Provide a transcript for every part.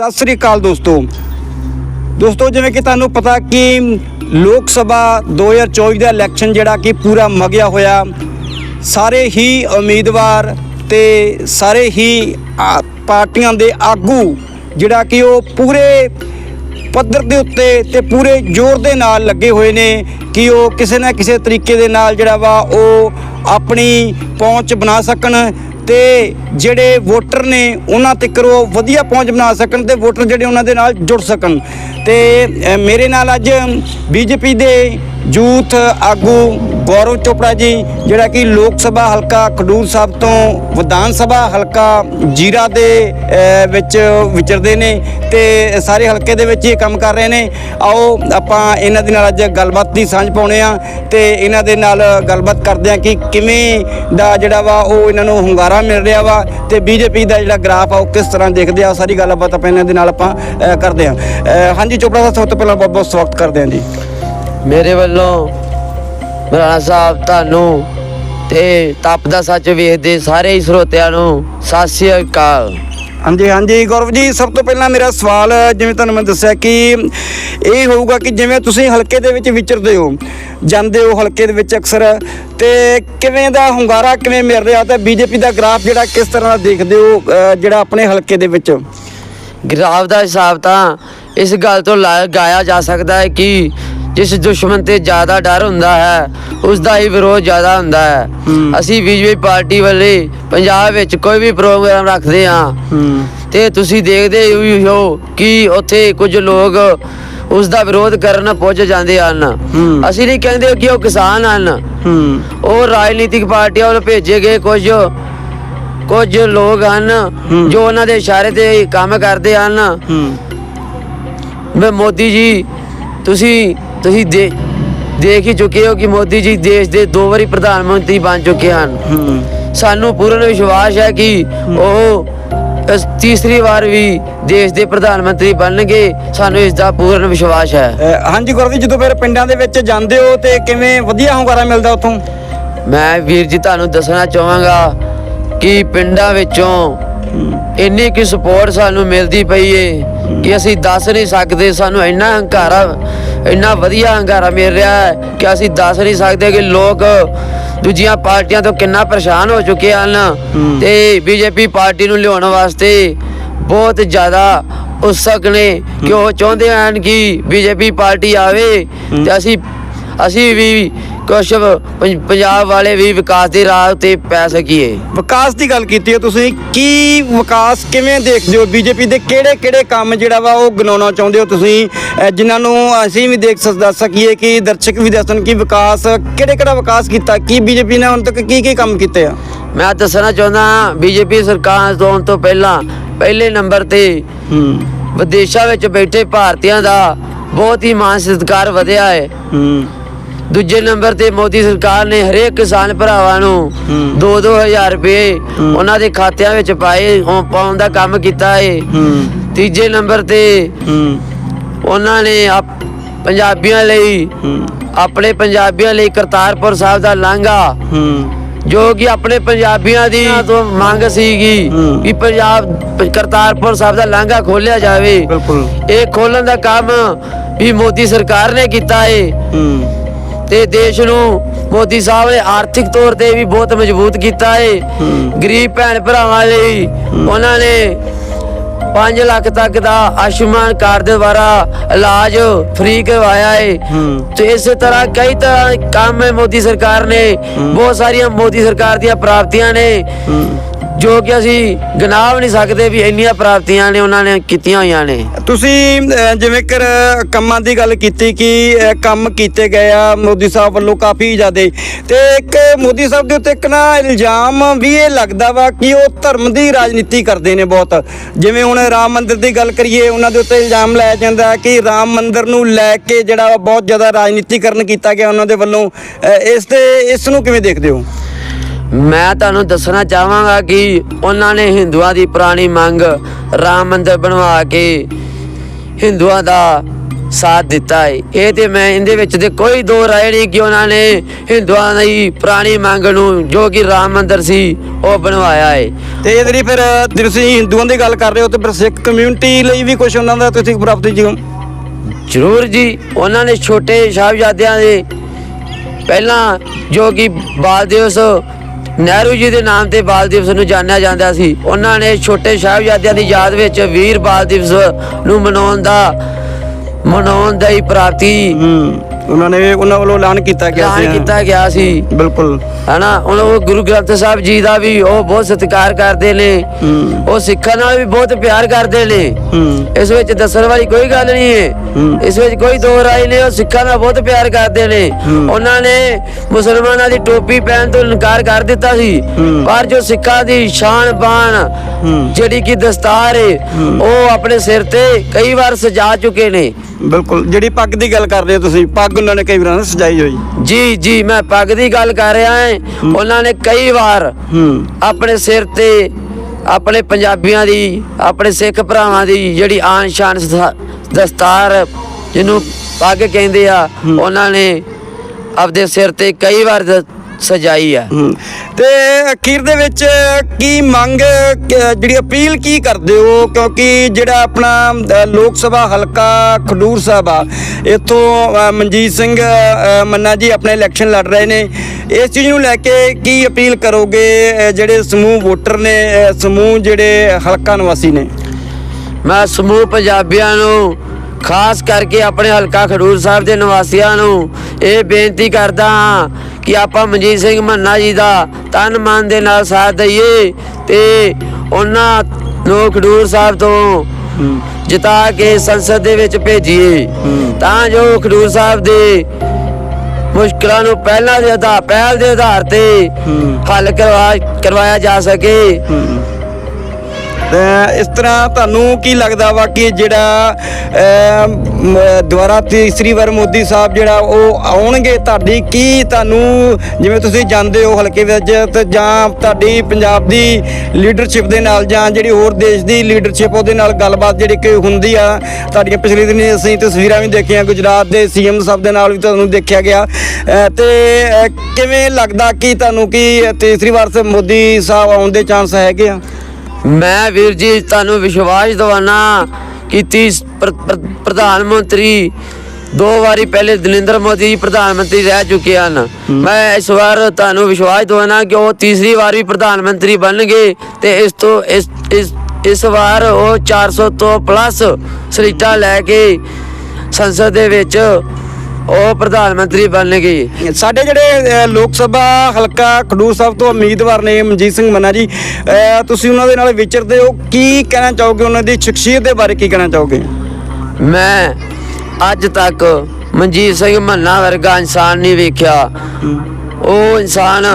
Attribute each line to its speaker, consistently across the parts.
Speaker 1: ਸਤਿ ਸ੍ਰੀ ਅਕਾਲ ਦੋਸਤੋ। ਦੋਸਤੋ, ਜਿਵੇਂ ਕਿ ਤੁਹਾਨੂੰ ਪਤਾ ਕਿ ਲੋਕ ਸਭਾ 2024 ਦਾ ਇਲੈਕਸ਼ਨ ਜਿਹੜਾ ਕਿ ਪੂਰਾ ਮਗਿਆ ਹੋਇਆ, ਸਾਰੇ ਹੀ ਉਮੀਦਵਾਰ ਤੇ ਸਾਰੇ ਹੀ ਪਾਰਟੀਆਂ ਦੇ ਆਗੂ ਜਿਹੜਾ ਕਿ ਉਹ ਪੂਰੇ ਪੱਧਰ ਦੇ ਉੱਤੇ ਤੇ ਪੂਰੇ ਜ਼ੋਰ ਦੇ ਨਾਲ ਲੱਗੇ ਹੋਏ ਨੇ ਕਿ ਉਹ ਕਿਸੇ ਨਾ ਕਿਸੇ ਤਰੀਕੇ ਦੇ ਨਾਲ ਜਿਹੜਾ ਵਾ ਉਹ ਆਪਣੀ ਪਹੁੰਚ ਬਣਾ ਸਕਣ ਤੇ ਜਿਹੜੇ ਵੋਟਰ ਨੇ ਉਹਨਾਂ ਤੱਕ ਉਹ ਵਧੀਆ ਪਹੁੰਚ ਬਣਾ ਸਕਣ ਤੇ ਵੋਟਰ ਜਿਹੜੇ ਉਹਨਾਂ ਦੇ ਨਾਲ ਜੁੜ ਸਕਣ। ਤੇ ਮੇਰੇ ਨਾਲ ਅੱਜ ਬੀਜੇਪੀ ਦੇ ਯੂਥ ਆਗੂ ਗੌਰਵ ਚੋਪੜਾ ਜੀ, ਜਿਹੜਾ ਕਿ ਲੋਕ ਸਭਾ ਹਲਕਾ ਖਡੂਰ ਸਾਹਿਬ ਤੋਂ ਵਿਧਾਨ ਸਭਾ ਹਲਕਾ ਜੀਰਾ ਦੇ ਵਿੱਚ ਵਿਚਰਦੇ ਨੇ ਤੇ ਸਾਰੇ ਹਲਕੇ ਦੇ ਵਿੱਚ ਹੀ ਇਹ ਕੰਮ ਕਰ ਰਹੇ ਨੇ। ਆਓ ਆਪਾਂ ਇਹਨਾਂ ਦੇ ਨਾਲ ਅੱਜ ਗੱਲਬਾਤ ਦੀ ਸਾਂਝ ਪਾਉਣੇ ਆ ਤੇ ਇਹਨਾਂ ਦੇ ਨਾਲ ਗੱਲਬਾਤ ਕਰਦੇ ਆ ਕਿ ਕਿਵੇਂ ਦਾ ਜਿਹੜਾ ਵਾ ਉਹ ਇਹਨਾਂ ਨੂੰ ਹੁੰਗਾਰਾ ਮਿਲ ਰਿਹਾ ਵਾ ਤੇ ਬੀਜੇਪੀ ਦਾ ਜਿਹੜਾ ਗ੍ਰਾਫ ਆ ਉਹ ਕਿਸ ਤਰ੍ਹਾਂ ਦੇਖਦੇ ਆ। ਸਾਰੀ ਗੱਲਬਾਤ ਆਪਾਂ ਇਹਨਾਂ ਦੇ ਨਾਲ ਆਪਾਂ ਕਰਦੇ ਆ ਹਾਂਜੀ, ਚੋਪੜਾ ਸਾਹਿਬ, ਸਭ ਤੋਂ ਪਹਿਲਾਂ ਬਹੁਤ ਬਹੁਤ ਸਵਾਗਤ ਕਰਦੇ ਆ ਜੀ।
Speaker 2: ਮੇਰੇ ਵੱਲੋਂ ਮਰਾਣਾ ਸਾਹਿਬ ਤੁਹਾਨੂੰ ਤੇ ਤਪ ਦਾ ਸੱਚ ਵੇਖਦੇ ਸਾਰੇ ਹੀ ਸਰੋਤਿਆਂ ਨੂੰ ਸਤਿ ਸ੍ਰੀ ਅਕਾਲ।
Speaker 1: ਹਾਂਜੀ ਹਾਂਜੀ ਗੌਰਵ ਜੀ ਸਭ ਤੋਂ ਪਹਿਲਾਂ ਮੇਰਾ ਸਵਾਲ ਜਿਵੇਂ ਤੁਹਾਨੂੰ ਮੈਂ ਦੱਸਿਆ ਕਿ ਇਹ ਹੋਊਗਾ ਕਿ ਜਿਵੇਂ ਤੁਸੀਂ ਹਲਕੇ ਦੇ ਵਿੱਚ ਵਿਚਰਦੇ ਹੋ ਜਾਂਦੇ ਹੋ ਹਲਕੇ ਦੇ ਵਿੱਚ ਅਕਸਰ ਤੇ ਕਿਵੇਂ ਦਾ ਹੁੰਗਾਰਾ ਕਿਵੇਂ ਮਿਲ ਰਿਹਾ ਤੇ ਬੀਜੇਪੀ ਦਾ ਗ੍ਰਾਫ ਜਿਹੜਾ ਕਿਸ ਤਰ੍ਹਾਂ ਦਾ ਦੇਖਦੇ ਹੋ ਜਿਹੜਾ ਆਪਣੇ ਹਲਕੇ ਦੇ ਵਿੱਚ?
Speaker 2: ਗ੍ਰਾਫ ਦਾ ਹਿਸਾਬ ਤਾਂ ਇਸ ਗੱਲ ਤੋਂ ਲਗਾਇਆ ਜਾ ਸਕਦਾ ਹੈ ਕਿ ਜਿਸ ਦੁਸ਼ਮਣ ਤੇ ਜ਼ਿਆਦਾ ਡਰ ਹੁੰਦਾ ਹੈ ਉਸ ਦਾ ਹੀ ਵਿਰੋਧ ਜ਼ਿਆਦਾ ਹੁੰਦਾ ਹੈ। ਅਸੀਂ ਬੀਜੇਪੀ ਪਾਰਟੀ ਵੱਲੇ ਪੰਜਾਬ ਵਿੱਚ ਕੋਈ ਵੀ ਪ੍ਰੋਗਰਾਮ ਰੱਖਦੇ ਹਾਂ ਤੇ ਤੁਸੀਂ ਦੇਖਦੇ ਹੀ ਹੋ ਕਿ ਉੱਥੇ ਕੁਝ ਲੋਕ ਉਸ ਦਾ ਵਿਰੋਧ ਕਰਨ ਪੁੱਜ ਜਾਂਦੇ ਹਨ। ਅਸੀਂ ਨਹੀਂ ਕਹਿੰਦੇ ਕਿ ਉਹ ਕਿਸਾਨ ਹਨ। ਉਹ ਰਾਜਨੀਤਿਕ ਪਾਰਟੀਆਂ ਵੱਲੋਂ ਭੇਜੇ ਗਏ ਕੁਝ ਕੁਝ ਲੋਕ ਹਨ। ਜੋ ਉਹਨਾਂ ਦੇ ਇਸ਼ਾਰੇ ਤੇ ਕੰਮ ਕਰਦੇ ਹਨ। ਮੈਂ ਮੋਦੀ ਜੀ ਤੁਸੀਂ ਤੁਸੀਂ ਦੇ ਦੇਖ ਹੀ ਚੁੱਕੇ ਹੋ ਕਿ ਮੋਦੀ ਜੀ ਦੇਸ਼ ਦੇ ਦੋ ਵਾਰੀ ਪ੍ਰਧਾਨ ਮੰਤਰੀ ਬਣ ਚੁੱਕੇ ਹਨ। ਸਾਨੂੰ ਪੂਰਨ ਵਿਸ਼ਵਾਸ ਹੈ ਕਿ ਉਹ ਇਸ ਤੀਸਰੀ ਵਾਰ ਵੀ ਦੇਸ਼ ਦੇ ਪ੍ਰਧਾਨ ਮੰਤਰੀ ਬਣਨਗੇ। ਸਾਨੂੰ ਇਸ ਦਾ ਪੂਰਨ ਵਿਸ਼ਵਾਸ ਹੈ।
Speaker 1: ਹਾਂਜੀ ਗੌਰਵ ਜੀ ਜਦੋਂ ਫਿਰ ਪਿੰਡਾਂ ਦੇ ਵਿੱਚ ਜਾਂਦੇ ਹੋ ਤੇ ਕਿਵੇਂ ਵਧੀਆ ਹੁੰਗਾਰਾ ਮਿਲਦਾ ਉੱਥੋਂ?
Speaker 2: ਮੈਂ ਵੀਰ ਜੀ ਤੁਹਾਨੂੰ ਦੱਸਣਾ ਚਾਹਾਂਗਾ ਕਿ ਪਿੰਡਾਂ ਵਿੱਚੋਂ ਇੰਨੀ ਕਿ ਸਪੋਰਟ ਸਾਨੂੰ ਮਿਲਦੀ ਪਈ ਏ ਕਿ ਅਸੀਂ ਦੱਸ ਨਹੀਂ ਸਕਦੇ। ਸਾਨੂੰ ਇੰਨਾ ਹੰਕਾਰਾ ਇੰਨਾ ਵਧੀਆ ਹੰਕਾਰਾ ਮਿਲ ਰਿਹਾ ਹੈ ਕਿ ਅਸੀਂ ਦੱਸ ਨਹੀਂ ਸਕਦੇ ਕਿ ਲੋਕ ਦੂਜੀਆਂ ਪਾਰਟੀਆਂ ਤੋਂ ਕਿੰਨਾ ਪਰੇਸ਼ਾਨ ਹੋ ਚੁੱਕੇ ਹਨ। ਤੇ ਬੀਜੇਪੀ ਪਾਰਟੀ ਨੂੰ ਲਿਆਉਣ ਵਾਸਤੇ ਬਹੁਤ ਜ਼ਿਆਦਾ ਉਤਸਕ ਨੇ ਕਿ ਉਹ ਚਾਹੁੰਦੇ ਹਨ ਕਿ ਬੀਜੇਪੀ ਪਾਰਟੀ ਆਵੇ ਤੇ ਅਸੀਂ ਅਸੀਂ ਵੀ ਕੁਛ ਪੰਜ- ਪੰਜਾਬ ਵਾਲੇ ਵੀ ਵਿਕਾਸ ਦੀ ਰਾਹ ਤੇ ਪੈ ਸਕੀਏ।
Speaker 1: ਵਿਕਾਸ ਦੀ ਗੱਲ ਕੀਤੀ ਹੈ ਤੁਸੀਂ ਕੀ ਵਿਕਾਸ ਕਿਵੇਂ ਦੇਖਦੇ ਹੋ? ਬੀਜੇਪੀ ਦੇ ਕਿਹੜੇ ਕਿਹੜੇ ਕੰਮ ਜਿਹੜਾ ਵਾ ਉਹ ਗਨਾਉਣਾ ਚਾਹੁੰਦੇ ਹੋ ਤੁਸੀਂ? ਅਹ ਜਿਨ੍ਹਾਂ ਨੂੰ ਅਸੀਂ ਵੀ ਦੇਖ ਸਕ- ਦੱਸ ਸਕੀਏ ਕਿ ਦਰਸ਼ਕ ਵੀ ਦੱਸਣ ਕਿ ਵਿਕਾਸ ਕਿਹੜੇ ਕਿਹੜਾ ਵਿਕਾਸ ਕੀਤਾ? ਕੀ ਬੀਜੇਪੀ ਨੇ ਹੁਣ ਤੱਕ ਕੀ ਕੀ ਕੰਮ ਕੀਤੇ ਆ?
Speaker 2: ਮੈਂ ਦੱਸਣਾ ਚਾਹੁੰਦਾ ਬੀਜੇਪੀ ਸਰਕਾਰ ਤੋਂ ਤੋਂ ਪਹਿਲਾਂ ਪਹਿਲੇ ਨੰਬਰ ਤੇ
Speaker 1: ਹੂੰ।
Speaker 2: ਵਿਦੇਸ਼ਾਂ ਵਿੱਚ ਬੈਠੇ ਭਾਰਤੀਆਂ ਦਾ ਬਹੁਤ ਹੀ ਮਾਨ ਸਤਿਕਾਰ ਵਧਿਆ ਹੈ।
Speaker 1: ਹੂੰ।
Speaker 2: ਦੂਜੇ ਨੰਬਰ ਤੇ ਮੋਦੀ ਸਰਕਾਰ ਨੇ ਹਰੇਕ ਕਿਸਾਨ ਭਰਾਵਾਂ ਨੂੰ
Speaker 1: ਹੂੰ।
Speaker 2: 2-2000 ਰੁਪਏ ਉਹਨਾਂ ਦੇ ਖਾਤਿਆਂ ਵਿੱਚ ਪਾਏ ਪਾਉਣ ਦਾ ਕੰਮ ਕੀਤਾ ਹੂੰ। ਤੀਜੇ ਨੰਬਰ ਤੇ ਉਹਨਾਂ ਨੇ ਪੰਜਾਬੀਆਂ ਲਈ ਆਪਣੇ ਪੰਜਾਬੀਆਂ ਲਈ ਕਰਤਾਰਪੁਰ ਸਾਹਿਬ ਦਾ ਲਾਂਘਾ ਜੋ ਕਿ ਆਪਣੇ ਪੰਜਾਬੀਆਂ ਦੀ ਤੋਂ ਮੰਗ ਸੀਗੀ। ਕਿ ਪੰਜਾਬ ਕਰਤਾਰਪੁਰ ਸਾਹਿਬ ਦਾ ਲਾਂਘਾ ਖੋਲਿਆ ਜਾਵੇ।
Speaker 1: ਬਿਲਕੁਲ।
Speaker 2: ਇਹ ਖੋਲਣ ਦਾ ਕੰਮ ਵੀ ਮੋਦੀ ਸਰਕਾਰ ਨੇ ਕੀਤਾ ਹੂੰ। ਤੇ ਦੇਸ਼ ਨੂੰ ਮੋਦੀ ਸਾਹਿਬ ਨੇ ਆਰਥਿਕ ਤੌਰ ਤੇ ਵੀ ਬਹੁਤ ਮਜ਼ਬੂਤ ਕੀਤਾ ਹੈ ਗਰੀਬ ਭੈਣ ਭਰਾਵਾਂ ਲਈ ਉਹਨਾਂ ਨੇ 5 ਲੱਖ ਤੱਕ ਦਾ ਆਯੁਸ਼ਮਾਨ ਕਾਰਡ ਦੇ ਦੁਆਰਾ ਇਲਾਜ ਫ੍ਰੀ ਕਰਵਾਇਆ ਹੈ ਤੇ ਇਸੇ ਤਰ੍ਹਾਂ ਕਈ ਤਰ੍ਹਾਂ ਦੇ ਕੰਮ ਹੈ ਮੋਦੀ ਸਰਕਾਰ ਨੇ, ਬਹੁਤ ਸਾਰੀਆਂ ਮੋਦੀ ਸਰਕਾਰ ਦੀਆਂ ਪ੍ਰਾਪਤੀਆਂ ਨੇ। ਜੋ ਕਿ ਅਸੀਂ ਗਿਣਾ ਵੀ ਨਹੀਂ ਸਕਦੇ ਵੀ ਇੰਨੀਆਂ ਪ੍ਰਾਪਤੀਆਂ ਨੇ ਉਹਨਾਂ ਨੇ ਕੀਤੀਆਂ ਹੋਈਆਂ ਨੇ।
Speaker 1: ਤੁਸੀਂ ਅਹ, ਜਿਵੇਂ ਕਰ ਕੰਮਾਂ ਦੀ ਗੱਲ ਕੀਤੀ ਕਿ ਅਹ, ਕੰਮ ਕੀਤੇ ਗਏ ਆ ਮੋਦੀ ਸਾਹਿਬ ਵੱਲੋਂ ਕਾਫੀ ਜ਼ਿਆਦੇ। ਤੇ ਇੱਕ ਮੋਦੀ ਸਾਹਿਬ ਦੇ ਉੱਤੇ ਇੱਕ ਨਾ ਇਲਜ਼ਾਮ ਵੀ ਇਹ ਲੱਗਦਾ ਵਾ ਕਿ ਉਹ ਧਰਮ ਦੀ ਰਾਜਨੀਤੀ ਕਰਦੇ ਨੇ ਬਹੁਤ। ਜਿਵੇਂ ਹੁਣ ਰਾਮ ਮੰਦਿਰ ਦੀ ਗੱਲ ਕਰੀਏ ਉਹਨਾਂ ਦੇ ਉੱਤੇ ਇਲਜ਼ਾਮ ਲਾਇਆ ਜਾਂਦਾ ਹੈ ਕਿ ਰਾਮ ਮੰਦਿਰ ਨੂੰ ਲੈ ਕੇ ਜਿਹੜਾ ਵਾ ਬਹੁਤ ਜ਼ਿਆਦਾ ਰਾਜਨੀਤੀਕਰਨ ਕੀਤਾ ਗਿਆ ਉਹਨਾਂ ਦੇ ਵੱਲੋਂ। ਅਹ, ਇਸ ਤੇ ਇਸ ਨੂੰ ਕਿਵੇਂ ਦੇਖਦੇ ਹੋ?
Speaker 2: ਮੈਂ ਤੁਹਾਨੂੰ ਦੱਸਣਾ ਚਾਹਾਂਗਾ ਕਿ ਉਹਨਾਂ ਨੇ ਹਿੰਦੂਆਂ ਦੀ ਪੁਰਾਣੀ ਮੰਗ ਰਾਮ ਮੰਦਿਰ ਬਣਵਾ ਕੇ ਹਿੰਦੂਆਂ ਦਾ ਸਾਥ ਦਿੱਤਾ ਹੈ ਇਹ ਤੇ ਮੈਂ ਇਹਦੇ ਵਿੱਚ ਤੇ ਕੋਈ ਦੋ ਰਾਏ ਨਹੀਂ ਕਿ ਉਹਨਾਂ ਨੇ ਹਿੰਦੂਆਂ ਦੀ ਪੁਰਾਣੀ ਮੰਗ ਨੂੰ ਜੋ ਕਿ ਰਾਮ ਮੰਦਿਰ ਸੀ ਉਹ ਬਣਵਾਇਆ ਹੈ
Speaker 1: ਤੇ ਇਹ ਜਿਹੜੀ ਫਿਰ ਤੁਸੀਂ ਹਿੰਦੂਆਂ ਦੀ ਗੱਲ ਕਰ ਰਹੇ ਹੋ ਤੇ ਫਿਰ ਸਿੱਖ ਕਮਿਊਨਿਟੀ ਲਈ ਵੀ ਕੁਝ ਉਹਨਾਂ ਦਾ ਤੁਸੀਂ ਪ੍ਰਾਪਤੀ ਜੀ
Speaker 2: ਜ਼ਰੂਰ ਜੀ ਉਹਨਾਂ ਨੇ ਛੋਟੇ ਸਾਹਿਬਜ਼ਾਦਿਆਂ ਦੇ ਪਹਿਲਾਂ ਜੋ ਕਿ ਬਾਲ ਦਿਵਸ ਨਹਿਰੂ ਜੀ ਦੇ ਨਾਮ ਤੇ ਬਾਲ ਦਿਵਸ ਨੂੰ ਜਾਣਿਆ ਜਾਂਦਾ ਸੀ। ਉਹਨਾਂ ਨੇ ਛੋਟੇ ਸਾਹਿਬਜ਼ਾਦਿਆਂ ਦੀ ਯਾਦ ਵਿੱਚ ਵੀਰ ਬਾਲ ਦਿਵਸ ਨੂੰ ਮਨਾਉਣ ਦਾ ਮਨਾਉਣ ਦਾ ਹੀ ਪ੍ਰਾਪਤੀ
Speaker 1: ਉਹਨਾਂ ਨੇ ਉਹਨਾਂ ਵੱਲੋਂ ਐਲਾਨ ਕੀਤਾ ਗਿਆ
Speaker 2: ਐਲਾਨ
Speaker 1: ਸੀ
Speaker 2: ਕੀਤਾ ਗਿਆ ਸੀ।
Speaker 1: ਬਿਲਕੁਲ।
Speaker 2: ਹਨਾ ਉਹ ਗੁਰੂ ਗ੍ਰੰਥ ਸਾਹਿਬ ਜੀ ਦਾ ਵੀ ਉਹ ਬਹੁਤ ਸਤਿਕਾਰ ਕਰਦੇ ਨੇ। ਉਹ ਸਿੱਖਾਂ ਨਾਲ ਵੀ ਬਹੁਤ ਪਿਆਰ ਕਰਦੇ ਨੇ। ਇਸ ਵਿੱਚ ਦੱਸਣ ਵਾਲੀ ਕੋਈ ਗੱਲ ਨਹੀਂ ਹੈ। ਇਸ ਵਿੱਚ ਕੋਈ ਦੋ ਰਾਏ ਨਹੀਂ ਉਹ ਸਿੱਖਾਂ ਦਾ ਬਹੁਤ ਪਿਆਰ ਕਰਦੇ ਨੇ। ਉਹਨਾਂ ਨੇ ਮੁਸਲਮਾਨਾਂ ਦੀ ਟੋਪੀ ਪਹਿਨ ਤੋਂ ਇਨਕਾਰ ਕਰ ਦਿੱਤਾ ਸੀ। ਪਰ ਜੋ ਸਿੱਖਾਂ ਦੀ ਸ਼ਾਨ ਬਾਣ ਜਿਹੜੀ ਕਿ ਦਸਤਾਰ ਹੈ। ਉਹ ਆਪਣੇ ਸਿਰ ਤੇ ਕਈ ਵਾਰ ਸਜਾ ਚੁੱਕੇ ਨੇ।
Speaker 1: ਬਿਲਕੁਲ ਜਿਹੜੀ ਪੱਗ ਦੀ ਗੱਲ ਕਰ ਰਹੇ ਹੋ ਤੁਸੀਂ ਪੱਗ ਉਹਨਾਂ ਨੇ ਕਈ ਵਾਰ ਸਜਾਈ ਹੋਈ।
Speaker 2: ਜੀ ਜੀ ਮੈਂ ਪੱਗ ਦੀ ਗੱਲ ਕਰ ਰਿਹਾ ਹਾਂ। ਉਹਨਾਂ ਨੇ ਕਈ ਵਾਰ
Speaker 1: ਹੂੰ।
Speaker 2: ਆਪਣੇ ਸਿਰ ਤੇ ਆਪਣੇ ਪੰਜਾਬੀਆਂ ਦੀ ਆਪਣੇ ਸਿੱਖ ਭਰਾਵਾਂ ਦੀ ਜਿਹੜੀ ਆਨ ਸ਼ਾਨ ਸਥਾ- ਦਸਤਾਰ ਜਿਹਨੂੰ ਪੱਗ ਕਹਿੰਦੇ ਆ ਉਹਨਾਂ ਨੇ ਆਪਦੇ ਸਿਰ ਤੇ ਕਈ ਵਾਰ ਦ- ਸਜਾਈ ਆ।
Speaker 1: ਤੇ ਅਖੀਰ ਦੇ ਵਿੱਚ ਕੀ ਮੰਗ ਜਿਹੜੀ ਅਪੀਲ ਕੀ ਕਰਦੇ ਹੋ? ਕਿਉਂਕਿ ਜਿਹੜਾ ਆਪਣਾ ਲੋਕ ਸਭਾ ਹਲਕਾ ਖਡੂਰ ਸਾਹਿਬ ਆ ਇੱਥੋਂ ਮਨਜੀਤ ਸਿੰਘ ਮੰਨਾ ਜੀ ਆਪਣੇ ਇਲੈਕਸ਼ਨ ਲੜ ਰਹੇ ਨੇ। ਇਸ ਚੀਜ਼ ਨੂੰ ਲੈ ਕੇ ਕੀ ਅਪੀਲ ਕਰੋਗੇ ਜਿਹੜੇ ਸਮੂਹ ਵੋਟਰ ਨੇ ਸਮੂਹ ਜਿਹੜੇ ਹਲਕਾ ਨਿਵਾਸੀ ਨੇ?
Speaker 2: ਮੈਂ ਸਮੂਹ ਪੰਜਾਬੀਆਂ ਨੂੰ ਖਾਸ ਕਰਕੇ ਆਪਣੇ ਹਲਕਾ ਖਡੂਰ ਸਾਹਿਬ ਦੇ ਨਿਵਾਸੀਆਂ ਨੂੰ ਇਹ ਬੇਨਤੀ ਕਰਦਾ ਹਾਂ ਕਿ ਆਪਾਂ ਮਨਜੀਤ ਸਿੰਘ ਮੰਨਾ ਜੀ ਦਾ ਤਨ ਮਨ ਦੇ ਨਾਲ ਸਾਥ ਦਈਏ ਤੇ ਉਹਨਾਂ ਨੂੰ ਖਡੂਰ ਸਾਹਿਬ ਤੋਂ ਜਿਤਾ ਕੇ ਸੰਸਦ ਦੇ ਵਿੱਚ ਭੇਜੀਏ। ਤਾਂ ਜੋ ਖਡੂਰ ਸਾਹਿਬ ਦੇ ਮੁਸ਼ਕਲਾਂ ਨੂੰ ਪਹਿਲਾਂ ਦੇ ਆਧਾਰ ਪਹਿਲ ਦੇ ਆਧਾਰ ਤੇ ਹੱਲ ਕਰਵਾ ਕਰਵਾਇਆ ਜਾ ਸਕੇ।
Speaker 1: ਇਸ ਤਰ੍ਹਾਂ ਤੁਹਾਨੂੰ ਕੀ ਲੱਗਦਾ ਵਾ ਕਿ ਜਿਹੜਾ ਅਮ, ਦੁਬਾਰਾ ਤੀਸਰੀ ਵਾਰ ਮੋਦੀ ਸਾਹਿਬ ਜਿਹੜਾ ਉਹ ਆਉਣਗੇ? ਤੁਹਾਡੀ ਕੀ ਤੁਹਾਨੂੰ ਜਿਵੇਂ ਤੁਸੀਂ ਜਾਣਦੇ ਹੋ ਹਲਕੇ ਵਿੱਚ ਤੇ ਜਾਂ ਤੁਹਾਡੀ ਪੰਜਾਬ ਦੀ ਲੀਡਰਸ਼ਿਪ ਦੇ ਨਾਲ ਜਾਂ ਜਿਹੜੀ ਹੋਰ ਦੇਸ਼ ਦੀ ਲੀਡਰਸ਼ਿਪ ਉਹਦੇ ਨਾਲ ਗੱਲਬਾਤ ਜਿਹੜੀ ਕਿ ਹੁੰਦੀ ਆ ਤੁਹਾਡੀਆਂ ਪਿਛਲੇ ਦਿਨੀ ਅਸੀਂ ਤਸਵੀਰਾਂ ਵੀ ਦੇਖੀਆਂ ਗੁਜਰਾਤ ਦੇ ਸੀਐਮ ਸਾਹਿਬ ਦੇ ਨਾਲ ਵੀ ਤੁਹਾਨੂੰ ਦੇਖਿਆ ਗਿਆ। ਅ, ਤੇ ਕਿਵੇਂ ਲੱਗਦਾ ਕਿ ਤੁਹਾਨੂੰ ਕਿ ਤੀਸਰੀ ਵਾਰ ਸੇ ਮੋਦੀ ਸਾਹਿਬ ਆਉਣ ਦੇ ਚਾਂਸ ਹੈਗੇ ਆ?
Speaker 2: ਮੈਂ ਵੀਰ ਜੀ ਤੁਹਾਨੂੰ ਵਿਸ਼ਵਾਸ ਦਿਵਾਨਾ ਕਿ ਤੀਸ ਪ੍ਰ- ਪ੍ਰ- ਪ੍ਰਧਾਨ ਮੰਤਰੀ ਦੋ ਵਾਰੀ ਪਹਿਲੇ ਦਲਿੰਦਰ ਮੋਦੀ ਜੀ ਪ੍ਰਧਾਨ ਮੰਤਰੀ ਰਹਿ ਚੁੱਕੇ ਹਨ। ਮੈਂ ਇਸ ਵਾਰ ਤੁਹਾਨੂੰ ਵਿਸ਼ਵਾਸ ਦਿਵਾਨਾ ਕਿ ਉਹ ਤੀਸਰੀ ਵਾਰ ਵੀ ਪ੍ਰਧਾਨ ਮੰਤਰੀ ਬਣਨਗੇ ਤੇ ਇਸ ਤੋਂ ਇਸ ਇਸ ਇਸ ਵਾਰ ਉਹ 400 ਤੋਂ ਪਲੱਸ ਸੀਟਾਂ ਲੈ ਕੇ ਸੰਸਦ ਦੇ ਵਿੱਚ ਉਹ ਪ੍ਰਧਾਨ ਮੰਤਰੀ ਬਣਨਗੇ।
Speaker 1: ਸਾਡੇ ਜਿਹੜੇ ਲੋਕ ਸਭਾ ਹਲਕਾ ਖਡੂਰ ਸਾਹਿਬ ਤੋਂ ਉਮੀਦਵਾਰ ਨੇ ਮਨਜੀਤ ਸਿੰਘ ਮੰਨਾ ਜੀ ਤੁਸੀਂ ਉਹਨਾਂ ਦੇ ਨਾਲ ਵਿਚਰਦੇ ਹੋ। ਕੀ ਕਹਿਣਾ ਚਾਹੋਗੇ ਉਹਨਾਂ ਦੀ ਸ਼ਖਸੀਅਤ ਦੇ ਬਾਰੇ ਕੀ ਕਹਿਣਾ ਚਾਹੋਗੇ?
Speaker 2: ਮੈਂ ਅੱਜ ਤੱਕ ਮਨਜੀਤ ਸਿੰਘ ਮੰਨਾ ਵਰਗਾ ਇਨਸਾਨ ਨਹੀਂ ਵੇਖਿਆ। ਉਹ ਇਨਸਾਨ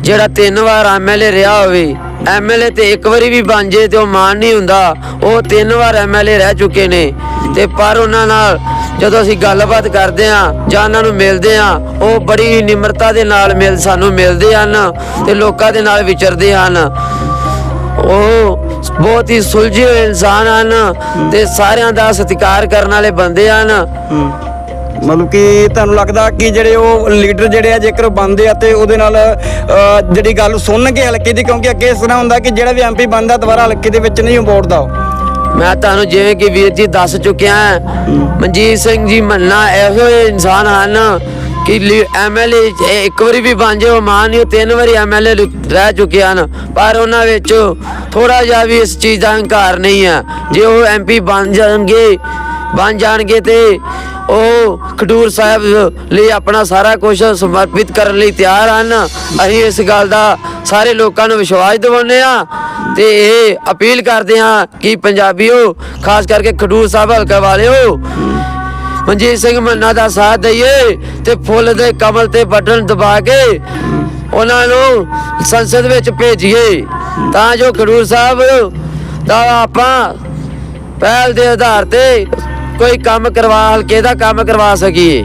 Speaker 2: ਜਿਹੜਾ ਤਿੰਨ ਵਾਰ ਐਮਐਲਏ ਰਿਹਾ ਹੋਵੇ ਐਮਐਲਏ ਤੇ ਇੱਕ ਵਾਰੀ ਵੀ ਬਣ ਜੇ ਤੇ ਉਹ ਮਾਨ ਨਹੀਂ ਹੁੰਦਾ। ਉਹ ਤਿੰਨ ਵਾਰ ਐਮਐਲਏ ਰਹਿ ਚੁੱਕੇ ਨੇ। ਤੇ ਪਰ ਉਹਨਾਂ ਨਾਲ ਜਦੋਂ ਅਸੀਂ ਗੱਲਬਾਤ ਕਰਦੇ ਆ ਜਾਂ ਉਹਨਾਂ ਨੂੰ ਮਿਲਦੇ ਆ ਉਹ ਬੜੀ ਨਿਮਰਤਾ ਦੇ ਨਾਲ ਮਿਲ, ਸਾਨੂੰ ਮਿਲਦੇ ਹਨ ਤੇ ਲੋਕਾਂ ਦੇ ਨਾਲ ਵਿਚਰਦੇ ਹਨ। ਉਹ ਬਹੁਤ ਹੀ ਸੁਲਝੇ ਹੋਏ ਇਨਸਾਨ ਹਨ ਤੇ ਸਾਰਿਆਂ ਦਾ ਸਤਿਕਾਰ ਕਰਨ ਵਾਲੇ ਬੰਦੇ ਹਨ।
Speaker 1: ਮਤਲਬ ਕਿ ਤੁਹਾਨੂੰ ਲੱਗਦਾ ਕਿ ਜਿਹੜੇ ਉਹ ਲੀਡਰ ਜਿਹੜੇ ਆ ਜੇਕਰ ਬਣਦੇ ਆ ਤੇ ਉਹਦੇ ਨਾਲ ਜਿਹੜੀ ਗੱਲ ਸੁਣਨਗੇ ਹਲਕੇ ਦੀ ਕਿਉਂਕਿ ਅੱਗੇ ਇਸ ਤਰ੍ਹਾਂ ਹੁੰਦਾ ਕਿ ਜਿਹੜਾ ਵੀ ਐਮਪੀ ਬਣਦਾ ਦੁਬਾਰਾ ਹਲਕੇ ਦੇ ਵਿੱਚ ਨਹੀਂ ਉਹ।
Speaker 2: ਮੈਂ ਤੁਹਾਨੂੰ ਜਿਵੇਂ ਕਿ ਵੀਰ ਜੀ ਦੱਸ ਚੁੱਕਿਆ ਹਾਂ। ਮਨਜੀਤ ਸਿੰਘ ਜੀ ਮੰਨਾ ਇਹੋ ਇਨਸਾਨ ਹਨ ਕਿ ਐਮਐਲਏ ਇੱਕ ਵਾਰੀ ਵੀ ਬਣ ਜਾਏ ਉਹ ਮਾਨ ਨਹੀਂ ਤਿੰਨ ਵਾਰੀ ਐਮਐਲਏ ਰਹਿ ਚੁੱਕੇ ਹਨ। ਪਰ ਉਹਨਾਂ ਵਿੱਚ ਥੋੜਾ ਜਿਹਾ ਵੀ ਇਸ ਚੀਜ਼ ਦਾ ਹੰਕਾਰ ਨਹੀਂ ਹੈ। ਜੇ ਉਹ ਐਮਪੀ ਬਣ ਜਾਣਗੇ ਬਣ ਜਾਣਗੇ ਤੇ ਉਹ ਖਡੂਰ ਸਾਹਿਬ ਲਈ ਆਪਣਾ ਸਾਰਾ ਕੁਝ ਸਮਰਪਿਤ ਕਰਨ ਲਈ ਤਿਆਰ ਹਨ। ਅਸੀਂ ਇਸ ਗੱਲ ਦਾ ਸਾਰੇ ਲੋਕਾਂ ਨੂੰ ਵਿਸ਼ਵਾਸ ਦਿਵਾਉਂਦੇ ਆ ਤੇ ਇਹ ਅਪੀਲ ਕਰਦੇ ਹਾਂ ਕਿ ਪੰਜਾਬੀਓ, ਖਾਸ ਕਰਕੇ ਖਡੂਰ ਸਾਹਿਬ ਹਲਕਾ ਵਾਲਿਓ, ਮਨਜੀਤ ਸਿੰਘ ਮੰਨਾ ਦਾ ਸਾਥ ਦਈਏ ਤੇ ਫੁੱਲ ਦੇ ਕਮਲ ਤੇ ਬਟਨ ਦਬਾ ਕੇ ਉਹਨਾਂ ਨੂੰ ਸੰਸਦ ਵਿੱਚ ਭੇਜੀਏ। ਤਾਂ ਜੋ ਖਡੂਰ ਸਾਹਿਬ ਦਾ ਆਪਾਂ ਪਹਿਲ ਦੇ ਆਧਾਰ ਤੇ ਕੋਈ ਕੰਮ ਕਰਵਾ ਹਲਕੇ ਦਾ ਕੰਮ ਕਰਵਾ ਸਕੀਏ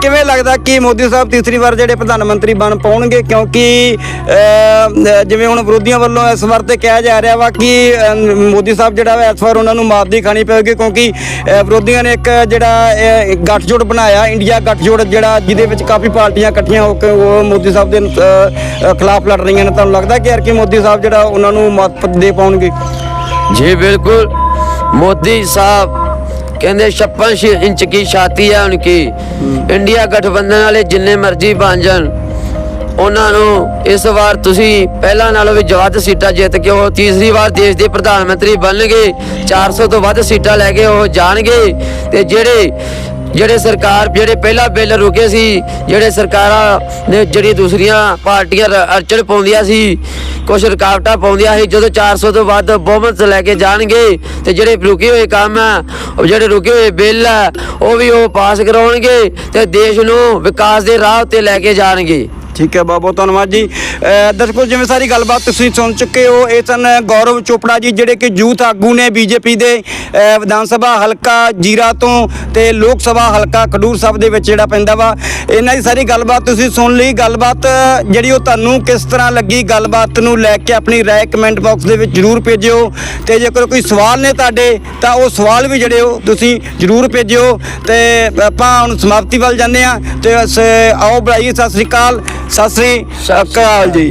Speaker 1: ਕਿਵੇਂ ਲੱਗਦਾ ਕਿ ਮੋਦੀ ਸਾਹਿਬ ਤੀਸਰੀ ਵਾਰ ਜਿਹੜੇ ਪ੍ਰਧਾਨ ਮੰਤਰੀ ਬਣ ਪਾਉਣਗੇ? ਕਿਉਂਕਿ ਜਿਵੇਂ ਹੁਣ ਵਿਰੋਧੀਆਂ ਵੱਲੋਂ ਇਸ ਵਾਰ ਤੇ ਕਿਹਾ ਜਾ ਰਿਹਾ ਵਾ ਕਿ ਮੋਦੀ ਸਾਹਿਬ ਜਿਹੜਾ ਵਾ ਇਸ ਵਾਰ ਉਹਨਾਂ ਨੂੰ ਮਾਰ ਦੀ ਖਾਣੀ ਪਵੇਗੀ ਕਿਉਂਕਿ ਵਿਰੋਧੀਆਂ ਨੇ ਇੱਕ ਜਿਹੜਾ ਅਹ, ਗੱਠਜੋੜ ਬਣਾਇਆ ਇੰਡੀਆ ਗੱਠਜੋੜ ਜਿਹੜਾ ਜਿਹਦੇ ਵਿੱਚ ਕਾਫੀ ਪਾਰਟੀਆਂ ਇਕੱਠੀਆਂ ਹੋ ਕੇ ਉਹ ਮੋਦੀ ਸਾਹਿਬ ਦੇ ਖਿਲਾਫ ਲੜ ਰਹੀਆਂ ਨੇ। ਤੁਹਾਨੂੰ ਲੱਗਦਾ ਕਿ ਯਾਰ ਕਿ ਮੋਦੀ ਸਾਹਿਬ ਜਿਹੜਾ ਉਹਨਾਂ ਨੂੰ ਮਤ ਦੇ ਪਾਉਣਗੇ?
Speaker 2: ਜੀ ਬਿਲਕੁਲ। ਮੋਦੀ ਸਾਹਿਬ ਕਹਿੰਦੇ 56 ਇੰਚ ਕੀ ਛਾਤੀ ਹੈ ਉਨਕੀ ਇੰਡੀਆ ਗਠਬੰਧਨ ਵਾਲੇ ਜਿੰਨੇ ਮਰਜ਼ੀ ਬਣ ਜਾਣ। ਉਹਨਾਂ ਨੂੰ ਇਸ ਵਾਰ ਤੁਸੀਂ ਪਹਿਲਾਂ ਨਾਲੋਂ ਵੀ ਵੱਧ ਸੀਟਾਂ ਜਿੱਤ ਕੇ ਉਹ ਤੀਸਰੀ ਵਾਰ ਦੇਸ਼ ਦੇ ਪ੍ਰਧਾਨ ਮੰਤਰੀ ਬਣਨਗੇ। 400 ਤੋਂ ਵੱਧ ਸੀਟਾਂ ਲੈ ਕੇ ਉਹ ਜਾਣਗੇ। ਤੇ ਜਿਹੜੇ ਜਿਹੜੇ ਸਰਕਾਰ, ਜਿਹੜੇ ਪਹਿਲਾ ਬਿੱਲ ਰੁਕੇ ਸੀ, ਜਿਹੜੇ ਸਰਕਾਰਾਂ ਨੇ ਜਿਹੜੀ ਦੂਸਰੀਆਂ ਪਾਰਟੀਆਂ ਰ- ਪਾਉਂਦੀਆਂ ਸੀ ਕੁਝ ਰੁਕਾਵਟਾਂ ਪਾਉਂਦੀਆਂ ਸੀ, ਜਦੋਂ 400 ਤੋਂ ਵੱਧ ਬਹੁਮਤ ਲੈ ਕੇ ਜਾਣਗੇ ਤੇ ਜਿਹੜੇ ਰੁਕੇ ਹੋਏ ਕੰਮ ਆ, ਉਹ ਜਿਹੜੇ ਰੁਕੇ ਹੋਏ ਬਿੱਲ ਆ, ਉਹ ਵੀ ਉਹ ਪਾਸ ਕਰਾਉਣਗੇ ਤੇ ਦੇਸ਼ ਨੂੰ ਵਿਕਾਸ ਦੇ ਰਾਹ ਉੱਤੇ ਲੈ ਕੇ ਜਾਣਗੇ।
Speaker 1: ਠੀਕ ਹੈ, ਬਹੁਤ ਬਹੁਤ ਧੰਨਵਾਦ ਜੀ। ਅਹ ਦਰਸ਼ਕੋ, ਜਿਵੇਂ ਸਾਰੀ ਗੱਲਬਾਤ ਤੁਸੀਂ ਸੁਣ ਚੁੱਕੇ ਹੋ, ਇਹ ਸਨ ਗੌਰਵ ਚੋਪੜਾ ਜੀ, ਜਿਹੜੇ ਕਿ ਯੂਥ ਆਗੂ ਨੇ ਬੀਜੇਪੀ ਦੇ ਵਿਧਾਨ ਸਭਾ ਹਲਕਾ ਜੀਰਾ ਤੋਂ ਤੇ ਲੋਕ ਸਭਾ ਹਲਕਾ ਖਡੂਰ ਸਾਹਿਬ ਦੇ ਵਿੱਚ ਜਿਹੜਾ ਪੈਂਦਾ ਵਾ। ਇਹਨਾਂ ਦੀ ਸਾਰੀ ਗੱਲਬਾਤ ਤੁਸੀਂ ਸੁਣ ਲਈ। ਗੱਲਬਾਤ, ਜਿਹੜੀ ਉਹ ਤੁਹਾਨੂੰ ਕਿਸ ਤਰ੍ਹਾਂ ਲੱਗੀ, ਗੱਲਬਾਤ ਨੂੰ ਲੈ ਕੇ ਆਪਣੀ ਰਾਏ ਕਮੈਂਟ ਬਾਕਸ ਦੇ ਵਿੱਚ ਜਰੂਰ ਭੇਜਿਓ। ਤੇ ਜੇਕਰ ਕੋਈ ਸਵਾਲ ਨੇ ਤੁਹਾਡੇ, ਤਾਂ ਉਹ ਸਵਾਲ ਵੀ ਜਿਹੜੇ ਉਹ ਤੁਸੀਂ ਜਰੂਰ ਭੇਜਿਓ। ਤੇ ਆਪਾਂ ਹੁਣ ਸਮਾਪਤੀ ਵੱਲ ਜਾਂਦੇ ਆ ਤੇ ਆਓ ਬੁਲਾਈਏ, ਸਤਿ ਸ੍ਰੀ ਅਕਾਲ। ਸਤਿ ਸ੍ਰੀ ਅਕਾਲ ਜੀ।